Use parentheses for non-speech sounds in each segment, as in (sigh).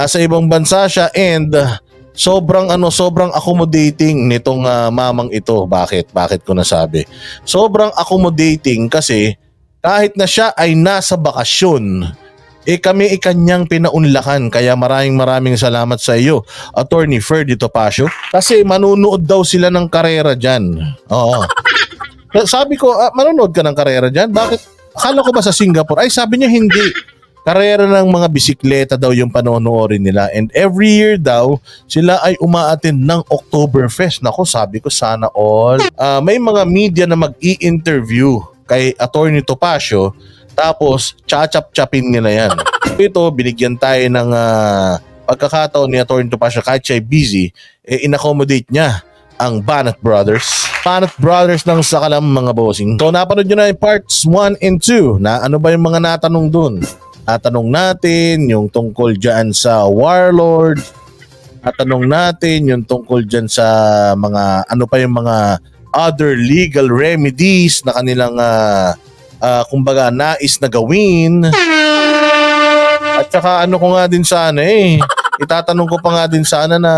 nasa ibang bansa siya and uh, sobrang ano sobrang accommodating nitong ah, mamang ito. Bakit? Bakit ko nasabi? Sobrang accommodating kasi kahit na siya ay nasa bakasyon, eh kami ikanyang pinaunlakan. Kaya maraming maraming salamat sa iyo Attorney Ferdy Topacio kasi manunood daw sila ng karera dyan. Oo. Sabi ko ah, manunood ka ng karera dyan? Bakit? Akala ko ba sa Singapore? Ay sabi niya hindi karera ng mga bisikleta daw yung panonoorin nila and every year daw sila ay umaattend ng Oktoberfest nako sabi ko sana all Ah, may mga media na mag-i-interview kay Attorney Topacio tapos, chachap-chapin nila yan. (laughs) Ito, binigyan tayo ng ah, pagkakataon ni Atty. Topacio kahit siya ay busy, eh, in-accommodate niya ang Banat Brothers. Banat Brothers ng Sakalam mga bossing. So napanood nyo na yung parts 1 and 2 na ano ba yung mga natanong dun. Natanong natin yung tungkol dyan sa Warlord. Natanong natin yung tungkol dyan sa mga ano pa yung mga other legal remedies na kanilang ah, ah, kumbaga nais na gawin. At saka ano ko nga din sana eh, itatanong ko pa nga din sana na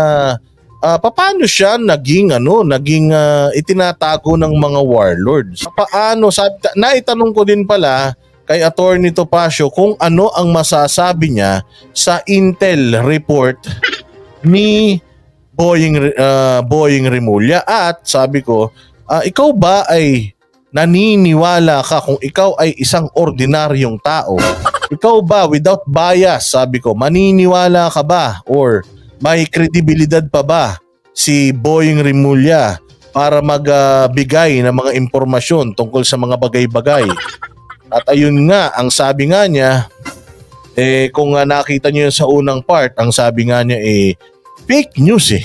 ah, paano siya naging ano, naging ah, itinatago ng mga warlords? Paano sabi naitanong ko din pala kay Attorney Topacio kung ano ang masasabi niya sa Intel report ni Boying ah, Boying Remulla at sabi ko, ah, ikaw ba ay naniniwala ka kung ikaw ay isang ordinaryong tao? Ikaw ba without bias, sabi ko, maniniwala ka ba or may kredibilidad pa ba si Boying Remulla para magbigay ng mga impormasyon tungkol sa mga bagay-bagay? At ayun nga, ang sabi nga niya, eh kung nga nakita niyo sa unang part, ang sabi nga niya eh fake news eh.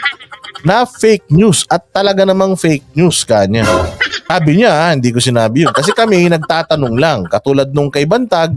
(laughs) Na fake news at talaga namang fake news kanya. Sabi niya, ah, hindi ko sinabi yun. Kasi kami nagtatanong lang. Katulad nung kay Bantag,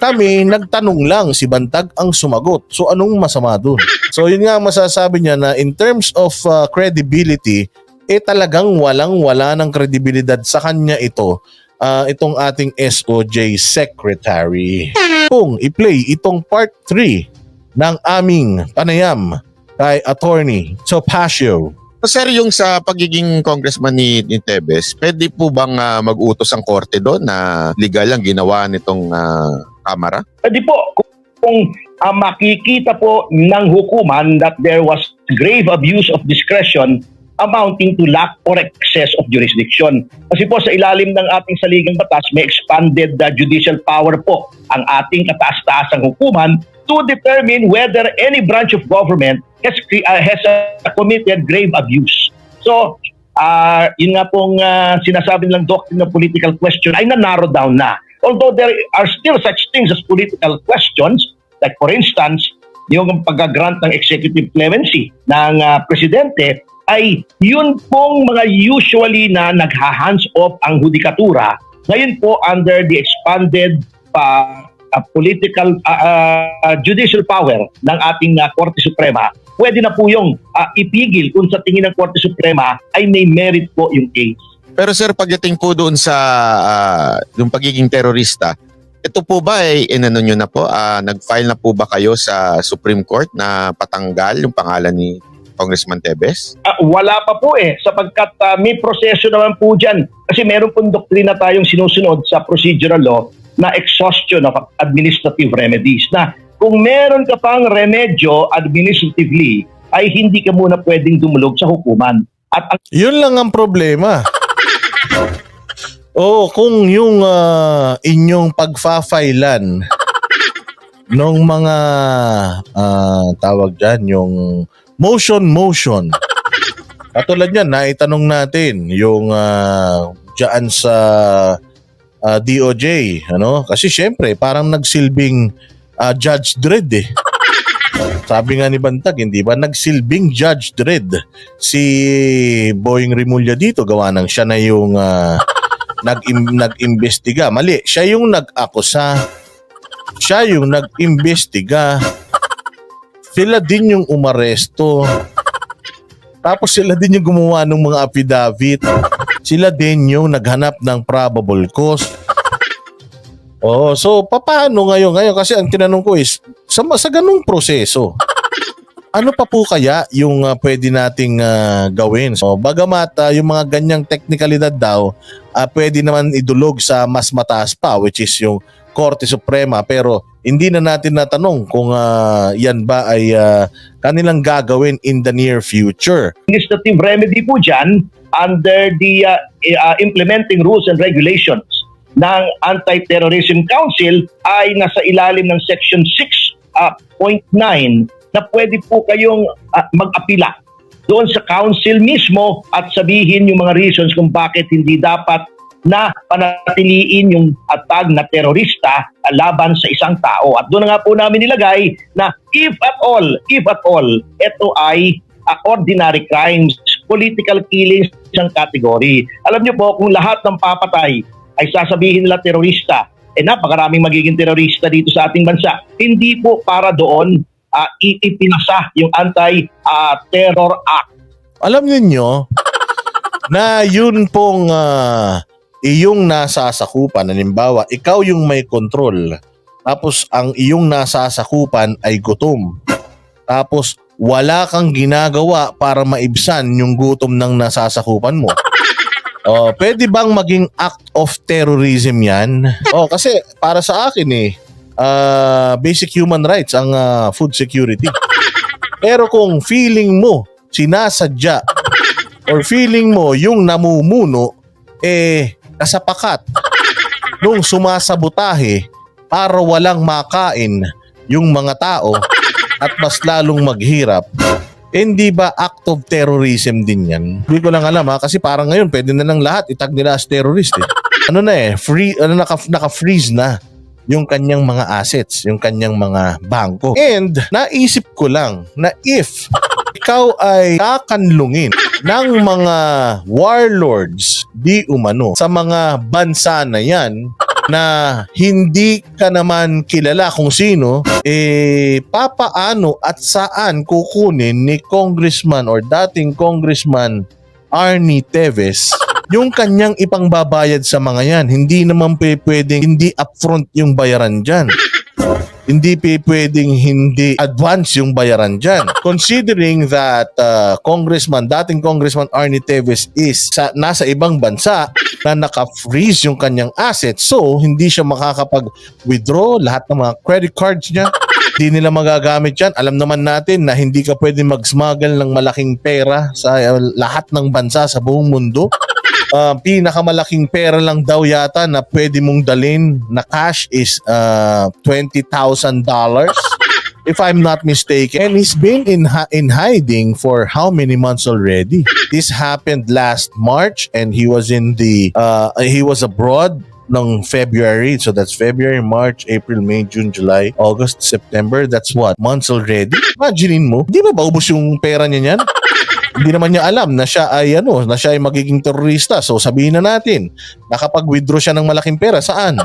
kami nagtanong lang. Si Bantag ang sumagot. So anong masama dun? So yun nga masasabi niya na in terms of uh, credibility, eh talagang walang-wala ng kredibilidad sa kanya ito. Ah, itong ating SOJ Secretary. Kung i-play itong part 3 ng aming panayam kay Attorney Topacio. So, sir, yung sa pagiging congressman ni, ni Tebes, pwede po bang ah, mag-utos ang korte doon na legal ang ginawa nitong ah, kamara? Pwede po, kung, kung ah, makikita po ng hukuman that there was grave abuse of discretion amounting to lack or excess of jurisdiction. Kasi po sa ilalim ng ating saligang batas, may expanded uh, judicial power po ang ating kataas-taasang hukuman to determine whether any branch of government has, uh, has uh, committed grave abuse. So, ah yun nga pong ah, sinasabi nilang doctrine of political question ay na-narrow down na. Although there are still such things as political questions, like for instance, yung pag-grant ng executive clemency ng ah, presidente ay yun pong mga usually na nagha-hands off ang hudikatura. Ngayon po under the expanded pa ah, political ah, ah, judicial power ng ating ah, Korte Suprema, pwede na po yung ah, ipigil kung sa tingin ng Korte Suprema ay may merit po yung case. Pero sir, pagdating po doon sa ah, yung pagiging terorista, ito po ba ay inano nyo na po? Ah, nag-file na po ba kayo sa Supreme Court na patanggal yung pangalan ni Congressman Tebes? Ah, wala pa po eh, sapagkat ah, may proseso naman po dyan. Kasi meron pong doktrina tayong sinusunod sa procedural law na exhaustion of administrative remedies. Na kung meron ka pang remedyo administratively, ay hindi ka muna pwedeng dumulog sa hukuman. At ang Yun lang ang problema. (laughs) Oo, kung yung ah, inyong pagfa-filean nung (laughs) mga ah, tawag dyan, yung motion motion. Katulad yan, naitanong natin yung uh, dyan sa ah, DOJ, ano? Kasi syempre, parang nagsilbing ah, Judge Dredd eh. Sabi nga ni Bantag, hindi ba nagsilbing Judge Dredd si Boying Remulla dito gawa ng siya na yung ah, nag nag-imbestiga. Mali, siya yung nag-akusa. Siya yung nag-imbestiga. Sila din yung umaresto. Tapos sila din yung gumawa ng mga affidavit. Sila din yung naghanap ng probable cause. Oh, so paano ngayon? Ngayon kasi ang tinanong ko is sa sa ganung proseso. Ano pa po kaya yung ah, pwede nating ah, gawin? So, bagamat ah, yung mga ganyang teknikalidad daw, ah, pwede naman idulog sa mas mataas pa which is yung Korte Suprema pero hindi na natin natanong kung ah, yan ba ay ah, kanilang gagawin in the near future. Administrative remedy po dyan under the uh, uh, implementing rules and regulations ng Anti-Terrorism Council ay nasa ilalim ng Section 6.9 na pwede po kayong uh, mag-apila doon sa council mismo at sabihin yung mga reasons kung bakit hindi dapat na panatiliin yung atag na terorista uh, laban sa isang tao. At doon nga po namin nilagay na if at all, if at all, ito ay uh, ordinary crimes, political killings isang category. Alam niyo po, kung lahat ng papatay ay sasabihin nila terorista, eh napakaraming magiging terorista dito sa ating bansa. Hindi po para doon uh, ipinasa yung Anti-Terror Act. Alam niyo (laughs) na yun pong ah, iyong nasasakupan, halimbawa, ikaw yung may control, tapos ang iyong nasasakupan ay gutom. Tapos wala kang ginagawa para maibsan yung gutom ng nasasakupan mo. (laughs) Oh, pwede bang maging act of terrorism 'yan? Oh, kasi para sa akin eh ah, basic human rights ang ah, food security. Pero kung feeling mo sinasadya or feeling mo yung namumuno eh kasapakat nung sumasabotahe para walang makain yung mga tao at mas lalong maghirap, eh, hindi ba act of terrorism din yan? Hindi ko lang alam ha, kasi parang ngayon pwede na lang lahat itag nila as terrorist eh. Ano na eh, free, ano, naka, naka-freeze na yung kanyang mga assets, yung kanyang mga bangko. And naisip ko lang na if (laughs) ikaw ay kakanlungin ng mga warlords di umano sa mga bansa na yan na hindi ka naman kilala kung sino, eh papaano at saan kukunin ni Congressman or dating Congressman Arnie Teves yung kanyang ipangbabayad sa mga yan. Hindi naman pwedeng hindi upfront yung bayaran dyan. Hindi pwedeng hindi advance yung bayaran dyan. Considering that uh, Congressman, dating Congressman Arnie Teves is sa, nasa ibang bansa na naka-freeze yung kanyang assets. So, hindi siya makakapag-withdraw lahat ng mga credit cards niya. Hindi nila magagamit yan. Alam naman natin na hindi ka pwede mag-smuggle ng malaking pera sa uh, lahat ng bansa sa buong mundo. Uh, pinakamalaking pera lang daw yata na pwede mong dalin na cash is uh, $20,000 (laughs) if I'm not mistaken. And he's been in in hiding for how many months already? This happened last March and he was in the uh, he was abroad ng February. So that's February, March, April, May, June, July, August, September. That's what? Months already? Imaginein mo, di ba baubos yung pera niya niyan? Hindi naman niya alam na siya ay ano, na siya ay magiging terorista. So sabihin na natin, nakapag-withdraw siya ng malaking pera saan?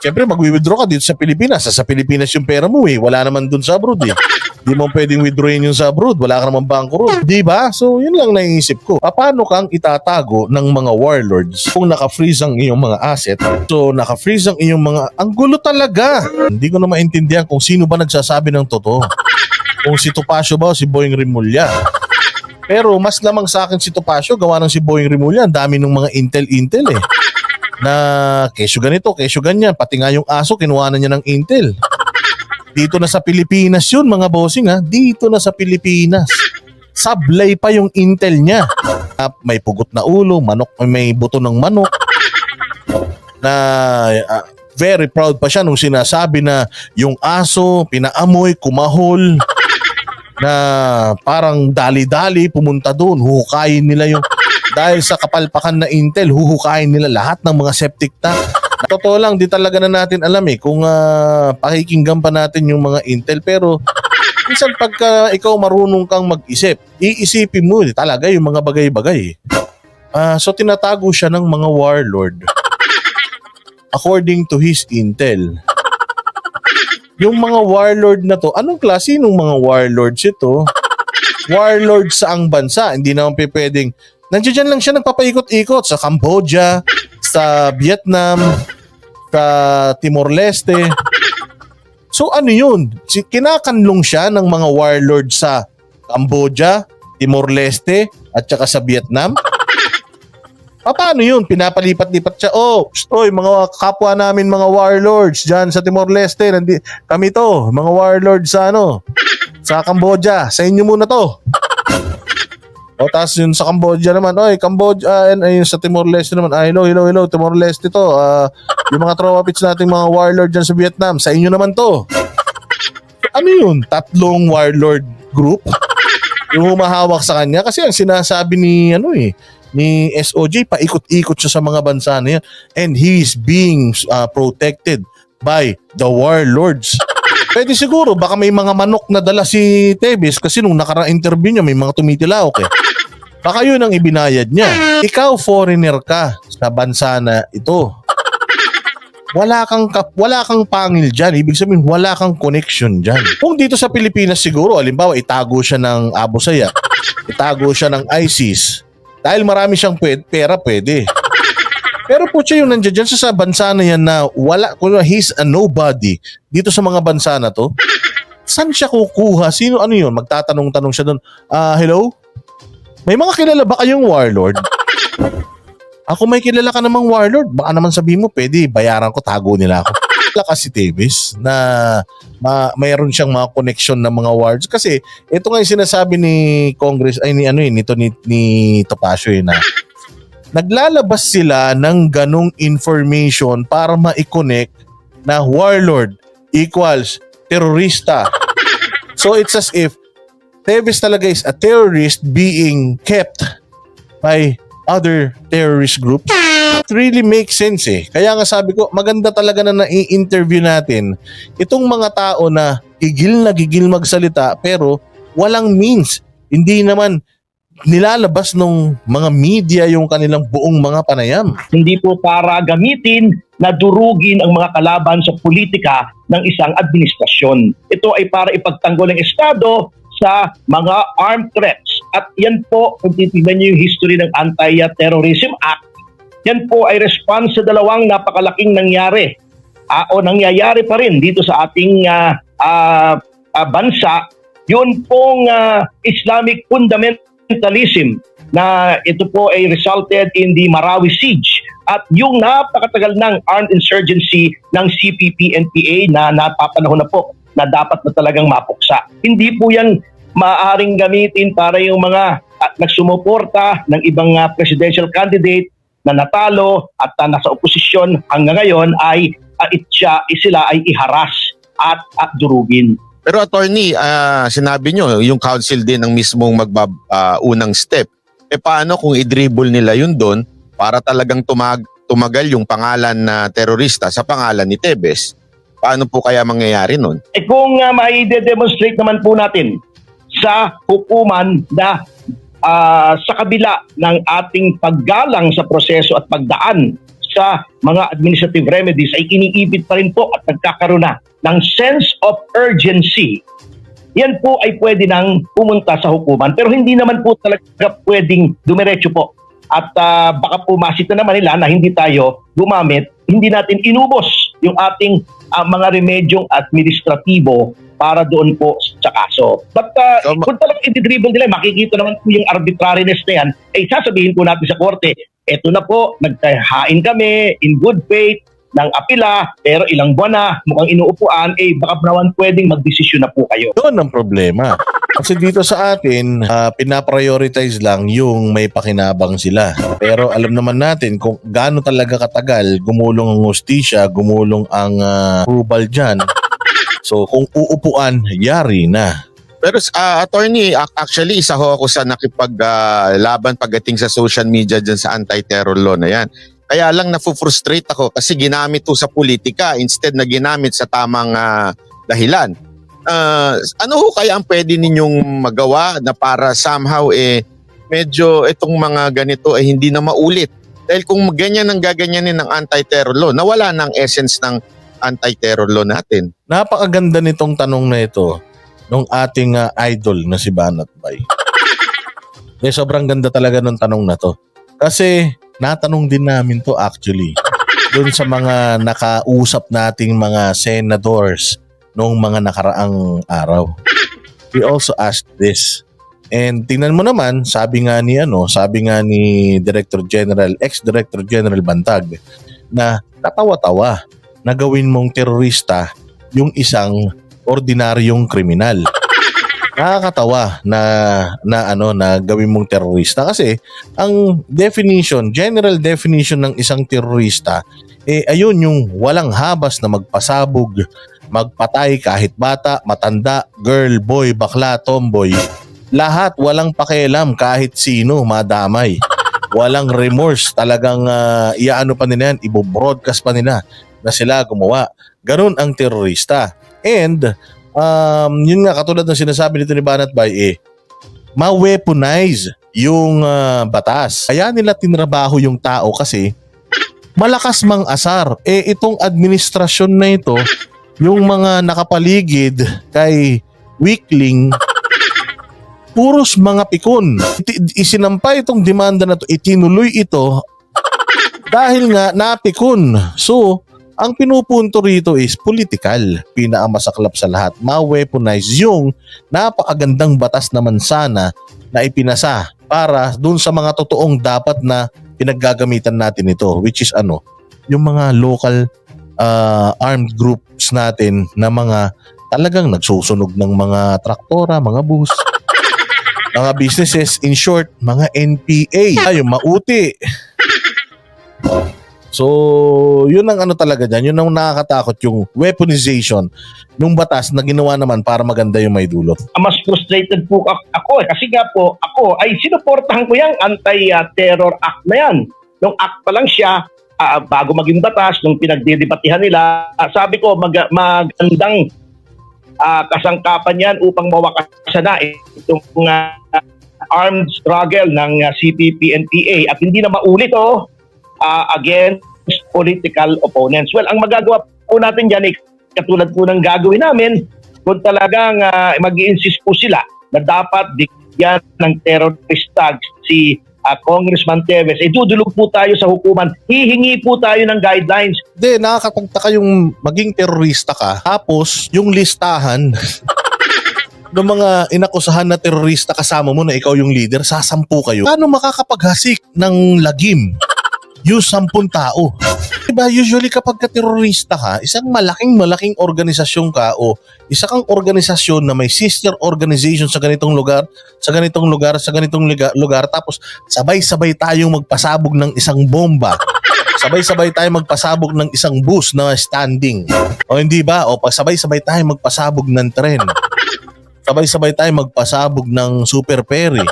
Siyempre mag-withdraw ka dito sa Pilipinas. Sa Pilipinas yung pera mo eh. Wala naman dun sa abroad eh. Hindi mo pwedeng withdrawin yung sa abroad. Wala ka naman bangko ron. Di ba? So yun lang naisip ko. Paano kang itatago ng mga warlords kung naka-freeze ang iyong mga asset? So naka-freeze ang iyong mga... Ang gulo talaga. Hindi ko na maintindihan kung sino ba nagsasabi ng totoo. Kung si Topacio ba o si Boying Rimulya. Pero mas lamang sa akin si Topacio, gawa ng si Boying Rimulya. Ang dami ng mga intel-intel eh. (laughs) Na kesyo ganito, kesyo ganyan. Pati nga yung aso, kinuha na niya ng intel. Dito na sa Pilipinas yun, mga bossing ha. Dito na sa Pilipinas. Sablay pa yung intel niya. Ah, May pugot na ulo, manok, may buto ng manok. Na ah, very proud pa siya nung sinasabi na yung aso, pinaamoy, kumahol na parang dali-dali pumunta doon, huhukayin nila yung (laughs) dahil sa kapalpakan na intel, huhukayin nila lahat ng mga septic tank. Totoo lang, di talaga na natin alam eh kung ah, pakikinggan pa natin yung mga intel pero minsan pagka ikaw marunong kang mag-isip, iisipin mo eh, talaga yung mga bagay-bagay. eh. Ah, so tinatago siya ng mga warlord according to his intel. Yung mga warlord na to, anong klase ng mga warlords ito? (laughs) Warlord sa ang bansa, hindi naman pwedeng Nandiyan lang siya nagpapaikot-ikot sa Cambodia, sa Vietnam, sa Timor-Leste. So ano yun? Kinakanlong siya ng mga warlord sa Cambodia, Timor-Leste, at saka sa Vietnam? Pa- Paano yun? Pinapalipat-lipat siya. Oh, pst, oy, mga kapwa namin mga warlords dyan sa Timor-Leste. Nandi, kami to, mga warlords sa ano, sa Cambodia. Sa inyo muna to. O tapos yun sa Cambodia naman, oy, Cambodia, ah, and ayun sa Timor-Leste naman, ah, hello, hello, hello, Timor-Leste to. Ah, yung mga tropa pits nating mga warlord dyan sa Vietnam, sa inyo naman to. Ano yun? Tatlong warlord group? Yung humahawak sa kanya? Kasi ang sinasabi ni, ano eh, ni SOJ, paikot-ikot siya sa mga bansa na yan. And he is being ah, protected by the warlords. (laughs) Pwede siguro, baka may mga manok na dala si Tevez kasi nung nakaraang interview niya, may mga tumitilao eh. Baka yun ang ibinayad niya. Ikaw, foreigner ka sa bansa na ito. Wala kang kap, wala kang pangil diyan. Ibig sabihin wala kang connection diyan. Kung dito sa Pilipinas siguro, halimbawa itago siya ng Abu Sayyaf, itago siya ng ISIS. Dahil marami siyang pwede, pera pwede. (laughs) Pero po siya yung nandiyan dyan sa, sa bansa na yan na wala, he's a nobody dito sa mga bansa na to. Saan siya kukuha? Sino ano yun? Magtatanong-tanong siya doon. Ah, hello? May mga kilala ba kayong warlord? (laughs) Ako may kilala ka namang warlord. Baka naman sabihin mo, pwede, bayaran ko, tago nila ako. Kilala kasi Davis na ma, mayroon siyang mga connection ng mga wards. Kasi ito nga yung sinasabi ni Congress, ay ni ano yun, nito ni, ni Topacio eh, na (laughs) naglalabas sila ng ganong information para ma-connect na warlord equals terorista. So it's as if Teves talaga is a terrorist being kept by other terrorist groups. It really makes sense eh. Kaya nga sabi ko, maganda talaga na nai-interview natin itong mga tao na gigil na gigil magsalita pero walang means. Hindi naman nilalabas ng mga media yung kanilang buong mga panayam. hindi po para gamitin na durugin ang mga kalaban sa politika ng isang administrasyon. Ito ay para ipagtanggol ang Estado sa mga armed threats. At yan po, kung titignan niyo yung history ng Anti-Terrorism Act, yan po ay response sa dalawang napakalaking nangyari ah, o nangyayari pa rin dito sa ating ah, ah, ah, bansa. Yun pong ah, Islamic fundamentalism na ito po ay resulted in the Marawi siege at yung napakatagal ng armed insurgency ng CPP-NPA na napapanahon na po na dapat na talagang mapuksa. Hindi po yan maaaring gamitin para yung mga at nagsumuporta ng ibang ah, presidential candidate na natalo at ah, nasa oposisyon hanggang ngayon ay uh, itya, sila ay iharas at, at durugin. Pero attorney, ah, sinabi nyo, yung council din ang mismong magbab, ah, unang step. E paano kung i-dribble nila yun doon para talagang tumag, tumagal yung pangalan na terorista sa pangalan ni Tebes? Paano po kaya mangyayari nun? Eh kung uh, mai-demonstrate naman po natin sa hukuman na ah, sa kabila ng ating paggalang sa proseso at pagdaan sa mga administrative remedies ay iniibit pa rin po at nagkakaroon na ng sense of urgency. Yan po ay pwede nang pumunta sa hukuman pero hindi naman po talaga pwedeng dumiretso po. At ah, baka po masita naman nila na hindi tayo gumamit, hindi natin inubos yung ating ah, mga remedyong administratibo para doon po sa kaso. But uh, So, kung talagang i-dribble nila, makikita naman po yung arbitrariness na yan, ay sasabihin po natin sa korte, eto na po, naghahain kami in good faith ng apila, pero ilang buwan na, mukhang inuupuan, eh baka naman pwedeng magdesisyon na po kayo. Doon ang problema. Kasi dito sa atin, ah, pinaprioritize lang yung may pakinabang sila. Pero alam naman natin kung gaano talaga katagal gumulong ang hostisya, gumulong ang ah, approval dyan. So kung uupuan, yari na. Pero ah, attorney, ac- actually isa ho ako sa nakipaglaban pagdating sa social media dyan sa anti-terror law na yan. Kaya lang nafu-frustrate ako kasi ginamit to sa politika instead na ginamit sa tamang ah, dahilan. Ah, ano ho kaya ang pwede ninyong magawa na para somehow eh medyo itong mga ganito ay hindi na maulit? Dahil kung ganyan ang gaganyanin ng anti-terror law, nawala ng essence ng anti-terror law natin. Napakaganda nitong tanong na ito nung ating ah, idol na si Banat Bay. (laughs) Eh, sobrang ganda talaga nung tanong na to. Kasi natanong din namin to actually. (laughs) dun sa mga nakausap nating mga senators noong mga nakaraang araw. We also asked this. And tingnan mo naman, sabi nga ni ano, sabi nga ni Director General, ex-Director General Bantag, na natawa-tawa na gawin mong terorista yung isang ordinaryong kriminal. (laughs) Nakakatawa na na ano na gawin mong terorista kasi ang definition, general definition ng isang terorista eh ayun yung walang habas na magpasabog, magpatay kahit bata, matanda, girl, boy, bakla, tomboy. Lahat walang pakialam kahit sino madamay. Walang remorse, talagang uh, iaano pa nila yan, ibo-broadcast pa nila na sila gumawa. Ganun ang terorista. And um, yun nga katulad ng sinasabi nito ni Banat Bay eh ma-weaponize yung ah, batas. Kaya nila tinrabaho yung tao kasi malakas mang asar. Eh itong administrasyon na ito, yung mga nakapaligid kay weakling puros mga pikon. Iti- Isinampa itong demanda na to, itinuloy ito dahil nga napikon. So, ang pinupunto rito is political. Pinakamasaklap sa lahat. Ma-weaponize yung napakagandang batas naman sana na ipinasa para dun sa mga totoong dapat na pinaggagamitan natin ito which is ano yung mga local uh, armed groups natin na mga talagang nagsusunog ng mga traktora, mga bus, (laughs) mga businesses, in short, mga NPA, ay yung mauti. So, yun ang ano talaga dyan. Yun ang nakakatakot yung weaponization ng batas na ginawa naman para maganda yung may dulot. Ah, mas frustrated po ak- ako eh. Kasi nga po, ako ay sinuportahan ko yung anti-terror act na yan. Nung act pa lang siya, ah, bago maging batas, nung pinagdidebatihan nila, ah, sabi ko mag- magandang ah, kasangkapan yan upang mawakasan na itong ah, armed struggle ng ah, CPP-NPA at hindi na maulit oh, ah, against political opponents. Well, ang magagawa po natin dyan ay katulad po ng gagawin namin kung talagang mag insist po sila na dapat bigyan ng terrorist tag si ah, Congressman Teves, eh po tayo sa hukuman. Hihingi po tayo ng guidelines. Hindi, nakakapagtaka yung maging terorista ka, tapos yung listahan (laughs) ng mga inakusahan na terorista kasama mo na ikaw yung leader, sasampu kayo. Paano makakapaghasik ng lagim yung sampun tao? Diba, usually kapag ka terorista ka, isang malaking malaking organisasyon ka o isa kang organisasyon na may sister organization sa ganitong lugar, sa ganitong lugar, sa ganitong lugar, tapos sabay-sabay tayong magpasabog ng isang bomba. Sabay-sabay tayo magpasabog ng isang bus na standing. O hindi ba? O pasabay-sabay tayo magpasabog ng tren. Sabay-sabay tayo magpasabog ng super ferry.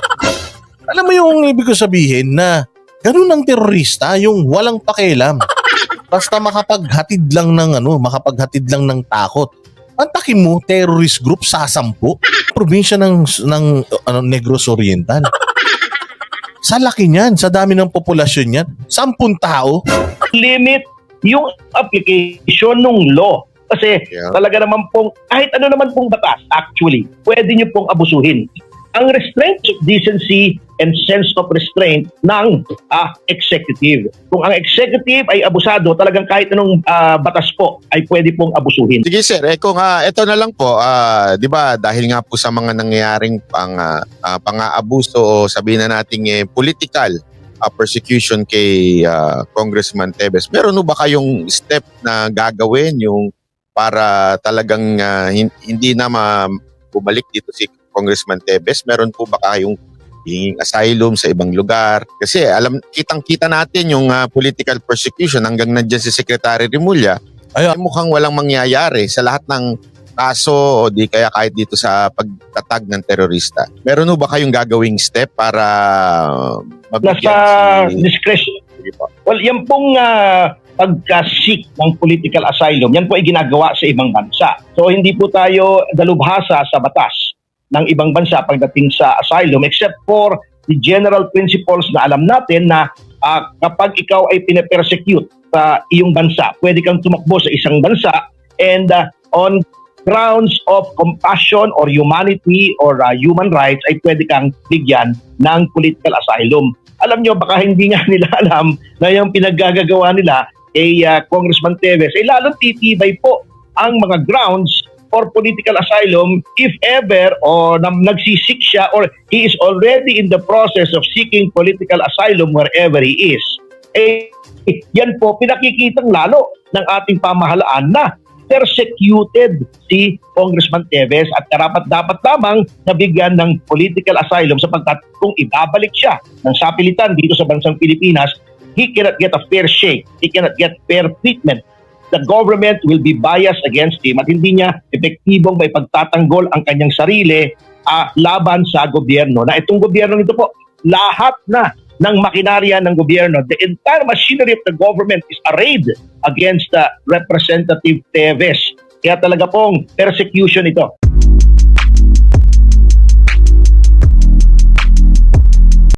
Alam mo yung ibig ko sabihin na ganun ang terorista, yung walang pakialam. (laughs) Basta makapaghatid lang ng ano, makapaghatid lang ng takot. Antakin mo, terrorist group sasampu. (laughs) Probinsya ng, ng ano, Negros Oriental. Sa laki niyan, sa dami ng populasyon niyan, sampun tao. Limit yung application ng law. Kasi Yeah. talaga naman pong, kahit ano naman pong batas, actually, pwede nyo pong abusuhin. Ang restraint of decency and sense of restraint ng ah, executive. Kung ang executive ay abusado, talagang kahit anong ah, batas po ay pwede pong abusuhin. Sige sir, eh kung ah, ito na lang po, ah, 'di ba dahil nga po sa mga nangyayaring pang ah, pang-aabuso o sabihin na nating eh, political ah, persecution kay ah, Congressman Tebes. Meron ho ba kayong step na gagawin yung para talagang hin- hindi na ma- bumalik dito si Congressman Tebes? Meron po ba kayong hinging asylum sa ibang lugar? Kasi alam kitang-kita natin yung ah, political persecution hanggang nandiyan si Secretary Remulla ay mukhang walang mangyayari sa lahat ng kaso o di kaya kahit dito sa pagtatag ng terorista. Meron ba kayong gagawing step para uh, mabigyan Nasa si... discretion. Well, yan pong ah, pagka-seek ng political asylum, yan po ay ginagawa sa ibang bansa. So hindi po tayo dalubhasa sa batas ng ibang bansa pagdating sa asylum except for the general principles na alam natin na ah, kapag ikaw ay pinapersecute sa iyong bansa, pwede kang tumakbo sa isang bansa and ah, on grounds of compassion or humanity or ah, human rights ay pwede kang bigyan ng political asylum. Alam nyo, baka hindi nga (laughs) nila alam na yung pinaggagawa nila kay ah, Congressman Teves, ay lalong titibay po ang mga grounds for political asylum if ever o nam nagsisik siya or he is already in the process of seeking political asylum wherever he is. Eh, yan po pinakikitang lalo ng ating pamahalaan na persecuted si Congressman Teves at karapat dapat lamang nabigyan ng political asylum sapagkat kung ibabalik siya ng sapilitan dito sa bansang Pilipinas, he cannot get a fair shake, he cannot get fair treatment. The government will be biased against him at hindi niya epektibong may pagtatanggol ang kanyang sarili ah, laban sa gobyerno. Na itong gobyerno nito po, lahat na ng makinarya ng gobyerno, the entire machinery of the government is arrayed against uh, Representative Teves. Kaya talaga pong persecution ito.